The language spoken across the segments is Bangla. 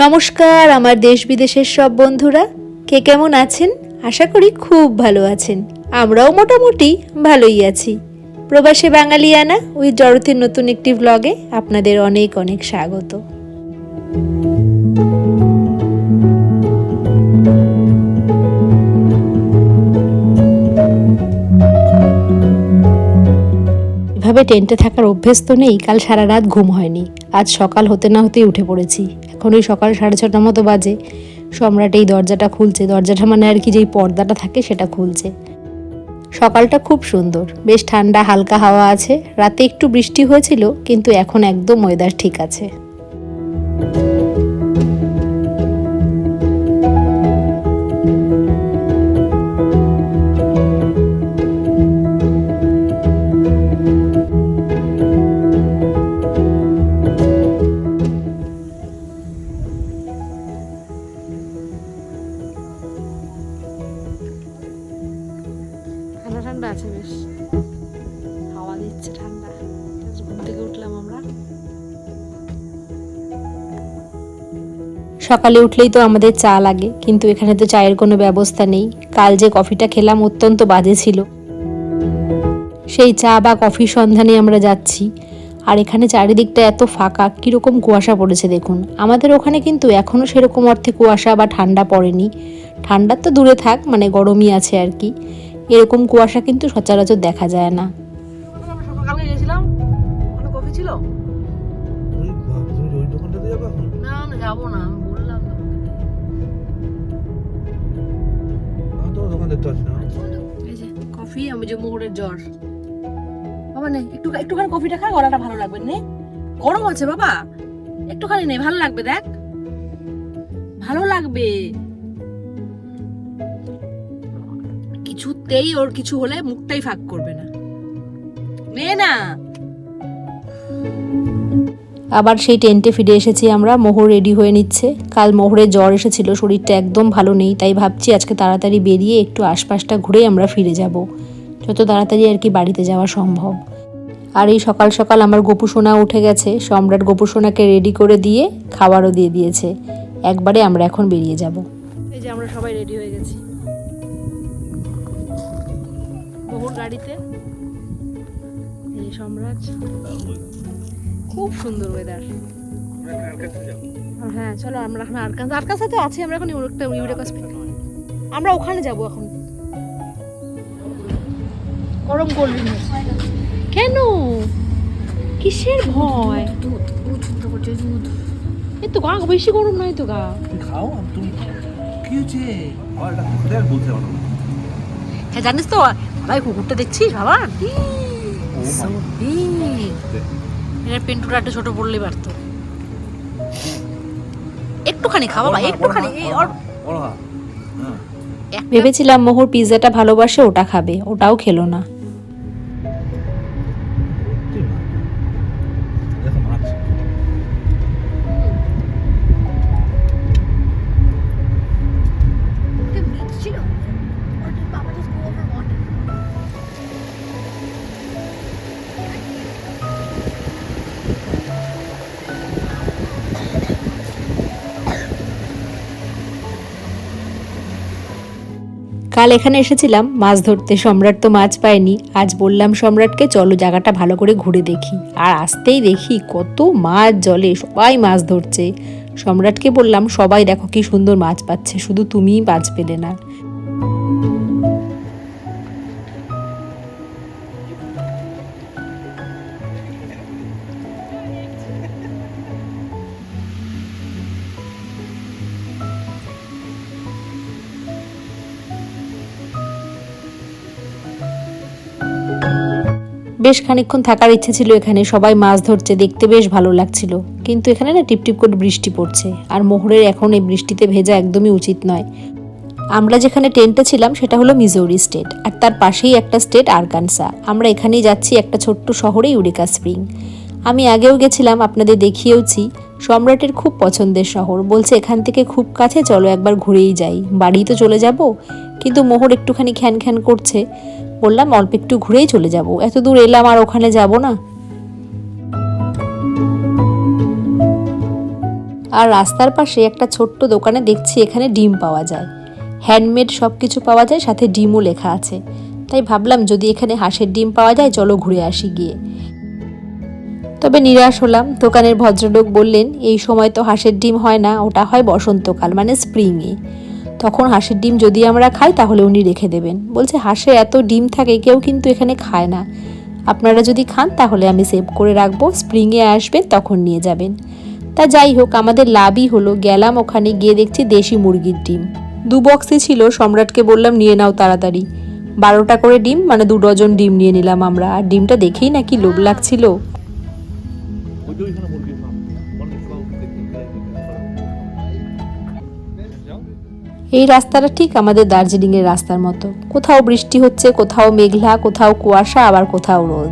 নমস্কার, আমার দেশ বিদেশের সব বন্ধুরা। কে কেমন আছেন? আশা করি খুব ভালো আছেন। আমরাও মোটামুটি ভালোই আছি। প্রবাসে বাঙালিয়ানা ওই জড়তির নতুন একটি ব্লগে আপনাদের অনেক অনেক স্বাগত। এভাবে টেন্টে থাকার অভ্যেস তো নেই, কাল সারা রাত ঘুম হয়নি। আজ সকাল হতে না হতেই উঠে পড়েছি। এখন ওই সকাল সাড়ে ছটা মতো বাজে। সম্রাট এই দরজাটা খুলছে। দরজাটা মানে আর কি যেই পর্দাটা থাকে সেটা খুলছে। সকালটা খুব সুন্দর। বেশ ঠান্ডা, হালকা হাওয়া আছে। রাতে একটু বৃষ্টি হয়েছিল, কিন্তু এখন একদম ওয়েদার ঠিক আছে। সকালে উঠলেই তো আমাদের চা লাগে, কিন্তু এখানে তো চায়ের কোনো ব্যবস্থা নেই। কাল যে কফিটা খেলাম অত্যন্ত বাজে ছিল। সেই চা বা কফির সন্ধানে আমরা যাচ্ছি। আর এখানে চারিদিকটা এত ফাঁকা, কীরকম কুয়াশা পড়েছে দেখুন। আমাদের ওখানে কিন্তু এখনও সেরকম অর্থে কুয়াশা বা ঠান্ডা পড়েনি। ঠান্ডার তো দূরে থাক মানে গরমই আছে আর কি। এরকম কুয়াশা কিন্তু সচরাচর দেখা যায় না। ওই তুমি ওই দোকানটাতে যাবে এখন? না না যাব না আমি বললাম তো তো দোকান দেখতে পাচ্ছি না। এই যে কফি আমি যে মোহরের জ্বর। বাবা নে একটু একটুখানি কফিটা খা গলাটা ভালো লাগবে নে। গরম আছে বাবা। একটুখানি নে ভালো লাগবে দেখ। ভালো লাগবে। কিছুতেই ওর কিছু হলে মুখটাই ফাঁক করবে না। নে না। আবার সেই টেন্টে ফিরে এসেছি আমরা। মোহর রেডি হয়ে নিচ্ছে। কাল মোহরের জ্বর এসেছিল, শরীরটা একদম ভালো নেই, তাই ভাবছি আজকে তাড়াতাড়ি বেরিয়ে একটু আশপাশটা ঘুরে আমরা ফিরে যাব। যত তাড়াতাড়ি আর কি বাড়িতে যাওয়া সম্ভব। আর এই সকাল সকাল আমার গোপু সোনা উঠে গেছে। সম্রাট গোপু সোনাকে রেডি করে দিয়ে খাবারও দিয়ে দিয়েছে। একবারে আমরা এখন বেরিয়ে যাব। এই যে আমরা সবাই রেডি হয়ে গেছি। মোহর গাড়িতে। সম্রাট। খুব সুন্দর ওয়েদার হ্যাঁ চলো আমরা এখন আরকান আরকানসা তো আছে আমরা এখন একটা ইউরেকাস আমরা ওখানে যাব এখন। গরম কোল্ড ড্রিঙ্কস কেন? কিসের ভয়? এই তো গা বেশি গরম নয় তো গা। খাও তুমি কি আর বলতে পারো হ্যাঁ জানিস তো ভাই কুকুরটা দেখছিস বাবা। এটা পেন্টুটা একটা ছোট পড়লেই পারত একটুখানি খাওয়া ভাই একটুখানি এই বড় বড় হ্যাঁ। ভেবেছিলাম মোহর পিৎজাটা ভালোবাসে ওটা খাবে ওটাও খেলো না কাল এখানে এসেছিলাম, মাছ ধরতে। সম্রাট তো মাছ পায়নি। আজ বললাম সম্রাটকে, চলো জায়গাটা ভালো করে ঘুরে দেখি। আর আসতেই দেখি কত মাছ জলে, সবাই মাছ ধরছে। সম্রাটকে বললাম, সবাই দেখো কি সুন্দর মাছ পাচ্ছে, শুধু তুমিই মাছ পেলে না বেশ খানিকক্ষণ থাকার ইচ্ছে ছিল এখানে। সবাই মাছ ধরছে, দেখতে বেশ ভালো লাগছিল। কিন্তু এখানে না টিপটিপ করে বৃষ্টি পড়ছে। আর মোহরের এখন এই বৃষ্টিতে ভেজা একদমই উচিত নয়। আমরা যেখানে টেন্টে ছিলাম, সেটা হলো মিজোরি স্টেট। আর তার পাশেই একটা স্টেট, আরকানসা। আমরা এখানেই যাচ্ছি একটা ছোট্ট শহরে, ইউরিকা স্প্রিং। আমি আগেও গেছিলাম, আপনাদের দেখিয়েওছি। সম্রাটের খুব পছন্দের শহর। বলছে, এখান থেকে খুব কাছে, চলো একবার ঘুরেই যাই। বাড়ি তো চলে যাব? কিন্তু মোহর একটুখানি খ্যান খ্যান করছে। বললাম, অল্প একটু ঘুরেই চলে যাব। এত দূর এলাম আর ওখানে যাব না। আর রাস্তার পাশে একটা ছোট্ট দোকানে দেখছি এখানে ডিম পাওয়া যায়। হ্যান্ডমেড সব কিছু পাওয়া যায়, সাথে ডিমও লেখা আছে। তাই ভাবলাম, যদি এখানে হাঁসের ডিম পাওয়া যায়, চলো ঘুরে আসি গিয়ে। তবে নিরাশ হলাম। দোকানের ভদ্রলোক বললেন, এই সময় তো হাঁসের ডিম হয় না, ওটা হয় বসন্তকাল মানে স্প্রিংয়ে। তখন হাঁসের ডিম যদি আমরা খাই, তাহলে উনি রেখে দেবেন। বলছে, হাঁসে এত ডিম থাকে, কেউ কিন্তু এখানে খায় না। আপনারা যদি খান, তাহলে আমি সেভ করে রাখব। স্প্রিংয়ে আসবেন তখন নিয়ে যাবেন। তা যাই হোক, আমাদের লাভই হলো। গেলাম ওখানে, গিয়ে দেখছি দেশি মুরগির ডিম। দু বক্সে ছিল, সম্রাটকে বললাম, নিয়ে নাও তাড়াতাড়ি। বারোটা করে ডিম মানে দু ডজন ডিম নিয়ে নিলাম আমরা। আর ডিমটা দেখেই নাকি লোভ লাগছিল। এই রাস্তাটা ঠিক আমাদের দার্জিলিংয়ের রাস্তার মতো। কোথাও বৃষ্টি হচ্ছে, কোথাও মেঘলা, কোথাও কুয়াশা, আবার কোথাও রোদ।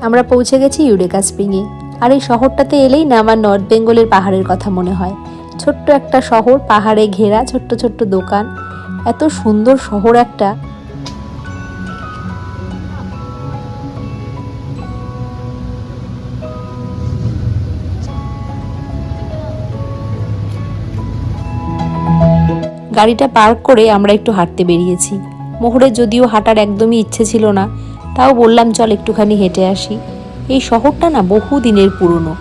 আমরা পৌঁছে গেছি ইউরেকা স্প্রিংয়ে। আর এই শহরটাতে এলেই না আমার নর্থ বেঙ্গলের পাহাড়ের কথা মনে হয়। ছোট্ট একটা শহর, পাহাড়ে ঘেরা, ছোট্ট ছোট্ট দোকান। এত সুন্দর শহর একটা। গাড়িটা পার্ক করে আমরা একটু হাঁটতে বেরিয়েছি। মোহরের যদিও হাঁটার একদমই ইচ্ছে ছিল না তাও বললাম চল একটুখানি হেঁটে আসি। এই শহরটা না বহু দিনের পুরনো।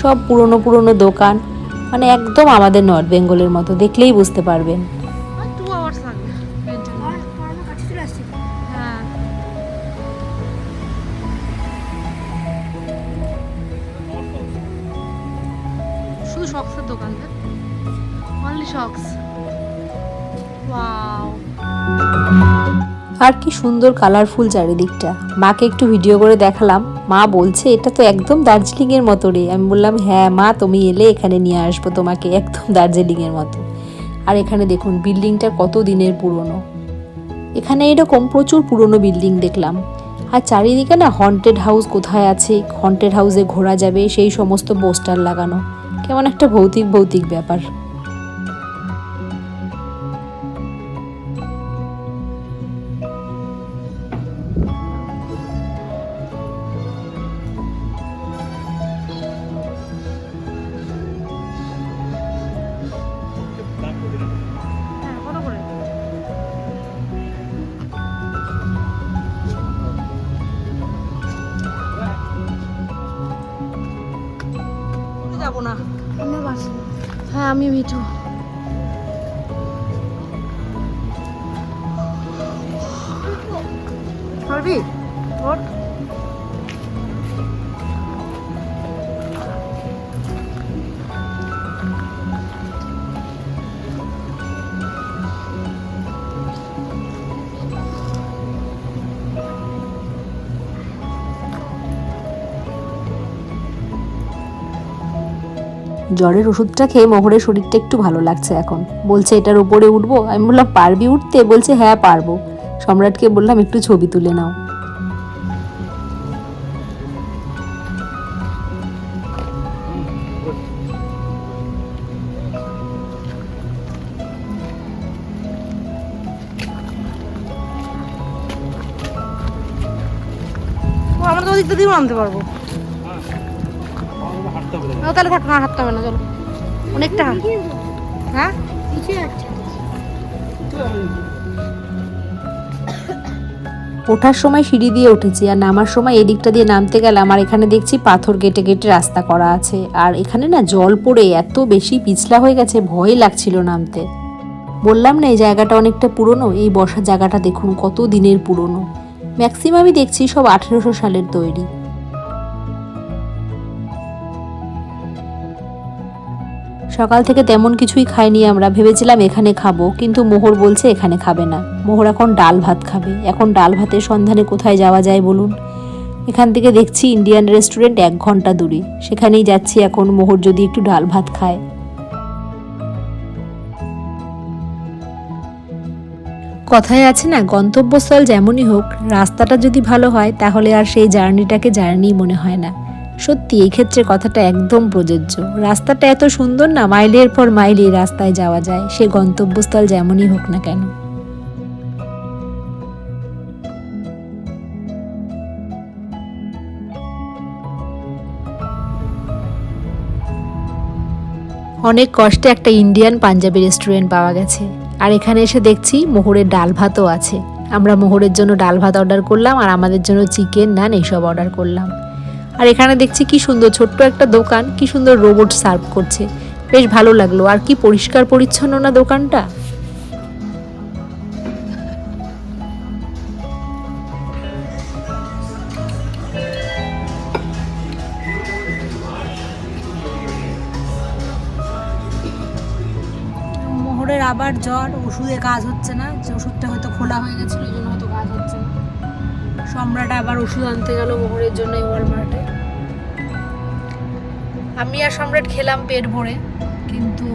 সব পুরনো পুরনো দোকান মানে একদম আমাদের নর্থ বেঙ্গলের মতো দেখলেই বুঝতে পারবেন। হ্যাঁ। শুধু শক্সের দোকান অনলি শক্স ওয়াও আর কি সুন্দর কালারফুল চারিদিকটা। মাকে একটু ভিডিও করে দেখালাম। মা বলছে, এটা তো একদম দার্জিলিং এর মতো রে। আমি বললাম হ্যাঁ মা, তুমি এলে এখানে নিয়ে আসব তোমাকে একদম দার্জিলিং এর মতো। আর এখানে দেখুন, বিল্ডিংটা কত দিনের পুরনো। এখানে এরকম প্রচুর পুরনো বিল্ডিং দেখলাম। আর চারিদিকে না হন্টেড হাউস কোথায় আছে হন্টেড হাউসে ঘোরা যাবে, সেই সমস্ত পোস্টার লাগানো। কেমন একটা ভৌতিক ভৌতিক ব্যাপার। আমি মিঠু জ্বরের ওষুধটা খেয়ে মোহরের শরীরটা একটু ভালো লাগছে এখন। বলছে, এটার উপরে উঠবো? আমি বললাম, পারবি উঠতে? বলছে হ্যাঁ পারব। সম্রাটকে বললাম, একটু ছবি তুলে নাও। আমরা তো ওদিকটা দিয়েও আনতে পারব। তাহলে থাক না হাঁটতে হবে না, চলো। অনেকটা হ্যাঁ? ওঠার সময় সিঁড়ি দিয়ে উঠেছি, আর নামার সময় এদিকটা দিয়ে নামতে গেলে আমার এখানে দেখছি পাথর কেটে কেটে রাস্তা করা আছে। আর এখানে না জল পড়ে, এত বেশি পিছলা হয়ে গেছে, ভয় লাগছিল নামতে। বললাম না, এই জায়গাটা অনেকটা পুরনো, এই বসার জায়গাটা দেখুন, কত দিনের পুরনো। ম্যাক্সিমামই দেখছি সব আঠেরোশো সালের তৈরি। সকাল থেকে তেমন কিছুই খাইনি আমরা। ভেবেছিলাম এখানে খাব, কিন্তু মোহর বলছে এখানে খাবে না। মোহর এখন ডাল ভাত খাবে। এখন ডাল ভাতের সন্ধানে কোথায় যাওয়া যায় বলুন? এখান থেকে দেখছি ইন্ডিয়ান রেস্টুরেন্ট এক ঘণ্টা দূরে। সেখানেই যাচ্ছি এখন। মোহর যদি একটু ডাল ভাত খায়। কথায় আছে না, গন্তব্যস্থল যেমনই হোক, রাস্তাটা যদি ভালো হয়, তাহলে আর সেই জার্নিটাকে জার্নি মনে হয় না। সত্যি, এই ক্ষেত্রে কথাটা একদম প্রযোজ্য। রাস্তাটা এত সুন্দর না, মাইলের পর মাইল এই রাস্তায় যাওয়া যায়। সে গন্তব্যস্থল যেমনই হোক না কেন। অনেক কষ্টে একটা ইন্ডিয়ান পাঞ্জাবি রেস্টুরেন্ট পাওয়া গেছে। আর এখানে এসে দেখছি মোহরের ডাল ভাতও আছে। আমরা মোহরের জন্য ডাল ভাত অর্ডার করলাম আর আমাদের জন্য চিকেন নান এইসব অর্ডার করলাম। আর এখানে দেখছি কি সুন্দর ছোট্ট একটা দোকান, কি সুন্দর রোবট সার্ভ করছে। বেশ ভালো লাগল। আর কি পরিষ্কার পরিচ্ছন্ন না দোকানটা? আবার জ্বর, ওষুধে কাজ হচ্ছে না, যে ওষুধটা হয়তো খোলা হয়ে গেছিল ওই জন্য সম্রাট আবার ওষুধ আনতে গেল মোহরের জন্য ওয়ালমার্টে। আমি আর সম্রাট খেলাম পেট ভরে, কিন্তু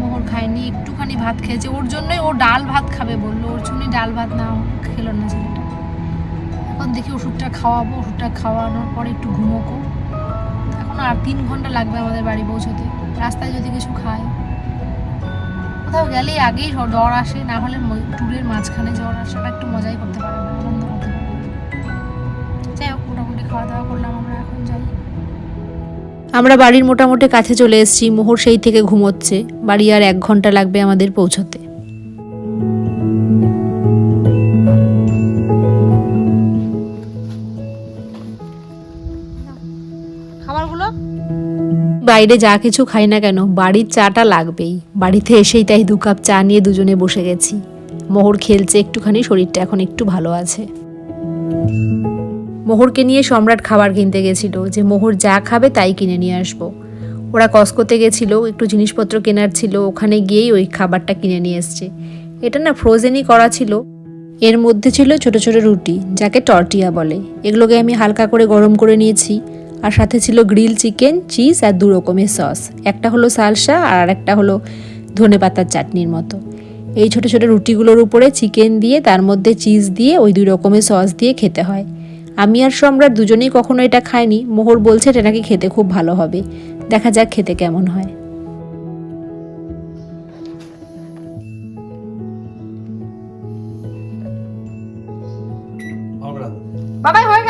মোহর খায়নি, একটুখানি ভাত খেয়েছে। ওর জন্যই ও ডাল ভাত খাবে বলল, ওর জন্যই ডাল ভাত না খেলো না ছেলেটা। এখন দেখি ওষুধটা খাওয়াবো, ওষুধটা খাওয়ানোর পরে একটু ঘুমোকো এখন আর তিন ঘণ্টা লাগবে আমাদের বাড়ি পৌঁছতে, রাস্তায় যদি কিছু খায়। কোথাও গেলেই আগেই জ্বর আসে, না হলে ট্যুরের মাঝখানে জ্বর আসাটা একটু মজাই করতে পারে। খাওয়া দাওয়া করলাম আমরা এখন যাই। আমরা বাড়ির মোটামুটি কাছে চলে এসেছি মোহর সেই থেকে ঘুমোচ্ছে। বাড়ি আর এক ঘণ্টা লাগবে আমাদের পৌঁছতে। খাবারগুলো? বাইরে যা কিছু খাই না কেন বাড়ির চাটা লাগবেই। বাড়িতে এসেই তাই দু কাপ চা নিয়ে দুজনে বসে গেছি। মোহর খেলছে একটুখানি শরীরটা এখন একটু ভালো আছে। মোহরকে নিয়ে সম্রাট খাবার কিনতে গেছিল। যে মোহর যা খাবে তাই কিনে নিয়ে আসব। ওরা কসকোতে গেছিল, একটু জিনিসপত্র কেনার ছিল, ওখানে গিয়েই ওই খাবারটা কিনে নিয়ে এসছে। এটা না ফ্রোজেনই করা ছিল। এর মধ্যে ছিল ছোট ছোট রুটি, যাকে টর্টিয়া বলে। এগুলোকে আমি হালকা করে গরম করে নিয়েছি। আর সাথে ছিল গ্রিল চিকেন চিজ আর দু রকমের সস একটা হলো সালসা আর একটা হলো ধনে পাতার চাটনির মতো। এই ছোট ছোট রুটিগুলোর উপরে চিকেন দিয়ে, তার মধ্যে চিজ দিয়ে, ওই দুই রকমের সস দিয়ে খেতে হয়। আমি আর সম্রাট দুজনেই কখনো এটা খাইনি। মোহর বলছে এটা নাকি খেতে খুব ভালো হবে। দেখা যাক খেতে কেমন হয়। বাবা বাবাই হয়ে।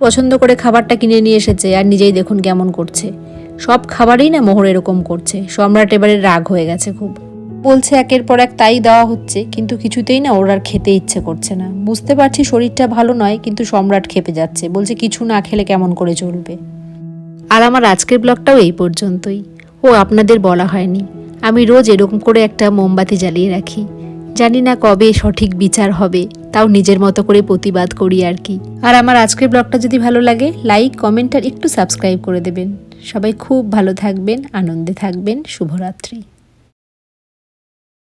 পছন্দ করে খাবারটা কিনে নিয়ে এসেছে আর নিজেই দেখুন কেমন করছে। সব খাবারই না মোহর এরকম করছে। সম্রাট এবারে রাগ হয়ে গেছে খুব। বলছে একের পর এক তাই দেওয়া হচ্ছে, কিন্তু কিছুতেই না ওর আর খেতে ইচ্ছে করছে না। বুঝতে পারছি শরীরটা ভালো নয়, কিন্তু সম্রাট খেপে যাচ্ছে। বলছে কিছু না খেলে কেমন করে চলবে। আর আমার আজকের ব্লগটাও এই পর্যন্তই। ও আপনাদের বলা হয়নি। আমি রোজ এরকম করে একটা মোমবাতি জ্বালিয়ে রাখি। জানি না কবে সঠিক বিচার হবে। তাও নিজের মতো করে প্রতিবাদ করি আর কি। আর আমার আজকের ব্লগটা যদি ভালো লাগে লাইক কমেন্ট আর একটু সাবস্ক্রাইব করে দেবেন। সবাই খুব ভালো থাকবেন, আনন্দে থাকবেন। শুভরাত্রি।